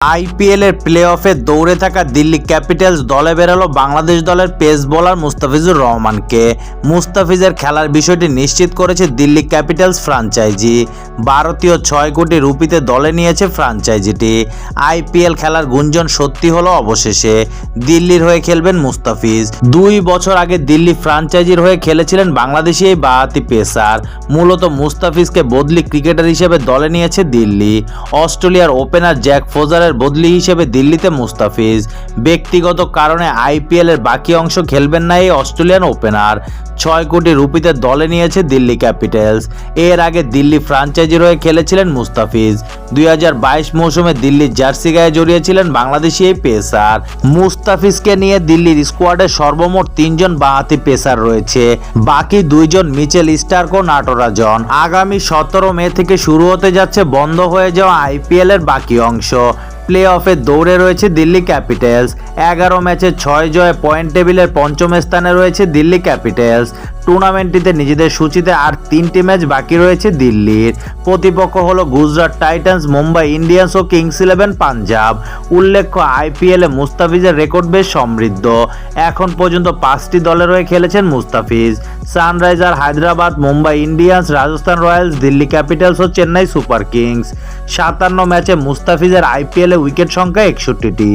IPL এর play অফে দৌড়ে থাকা দিল্লি ক্যাপিটালস দলে বেরালো বাংলাদেশ দলের পেস বোলার মুস্তাফিজুর রহমানকে। মুস্তাফিজের খেলার বিষয়টি নিশ্চিত করেছে দিল্লি ক্যাপিটালস ফ্রাঞ্চাইজি। ভারতীয় ছয় কোটি রুপিতে দলে নিয়েছে ফ্রাঞ্চাইজিটি। আইপিএল খেলার গুঞ্জন সত্যি হলো অবশেষে। দিল্লির হয়ে খেলবেন মুস্তাফিজ। দুই বছর আগে দিল্লি ফ্রাঞ্চাইজির হয়ে খেলেছিলেন বাংলাদেশি এই বাহাতি পেসার। মূলত মুস্তাফিজকে বদলি ক্রিকেটার হিসেবে দলে নিয়েছে দিল্লি। অস্ট্রেলিয়ার ওপেনার জ্যাক ফোজারের বদলি হিসেবে দিল্লিতে মুস্তাফিজ। ব্যক্তিগত কারণে আইপিএল এর বাকি অংশ খেলবেন না এই অস্ট্রেলিয়ান ওপেনার। ছয় কোটি রুপিতে দলে নিয়েছে দিল্লি ক্যাপিটালস। এর আগে দিল্লি ফ্রাঞ্চাইজির হয়ে খেলেছিলেন মুস্তাফিজ। দুই হাজার বাইশ মৌসুমে দিল্লির জার্সি গায়ে জড়িয়েছিলেন বাংলাদেশি এই পেসার। মুস্তাফিজকে নিয়ে দিল্লির স্কোয়াডে সর্বমোট তিনজন বাহাতি পেসার রয়েছে। বাকি দুইজন মিচেল স্টার্ক ও নাটোরাজন। আগামী সতেরো মে থেকে শুরু হতে যাচ্ছে বন্ধ হয়ে যাওয়া আইপিএল এর বাকি অংশ। প্লে অফে দৌড়ে রয়েছে দিল্লি ক্যাপিটালস। এগারো ম্যাচে ছয় জয়ে পয়েন্ট টেবিলের পঞ্চম স্থানে রয়েছে দিল্লি ক্যাপিটালস। টুর্নামেন্টটিতে নিজেদের সূচিতে আর তিনটি ম্যাচ বাকি রয়েছে দিল্লির। প্রতিপক্ষ হলো গুজরাট টাইটান্স, মুম্বাই ইন্ডিয়ান্স ও কিংস ইলেভেন পাঞ্জাব। উল্লেখ্য, আইপিএলে মুস্তাফিজের রেকর্ড বেশ সমৃদ্ধ। এখন পর্যন্ত পাঁচটি দলের হয়ে খেলেছেন Mustafiz. Sunriser Hyderabad, Mumbai Indians, Rajasthan Royals, Delhi Capitals ও চেন্নাই সুপার কিংস। সাতান্ন ম্যাচে মুস্তাফিজের আইপিএলে উইকেট সংখ্যা একষট্টিটি।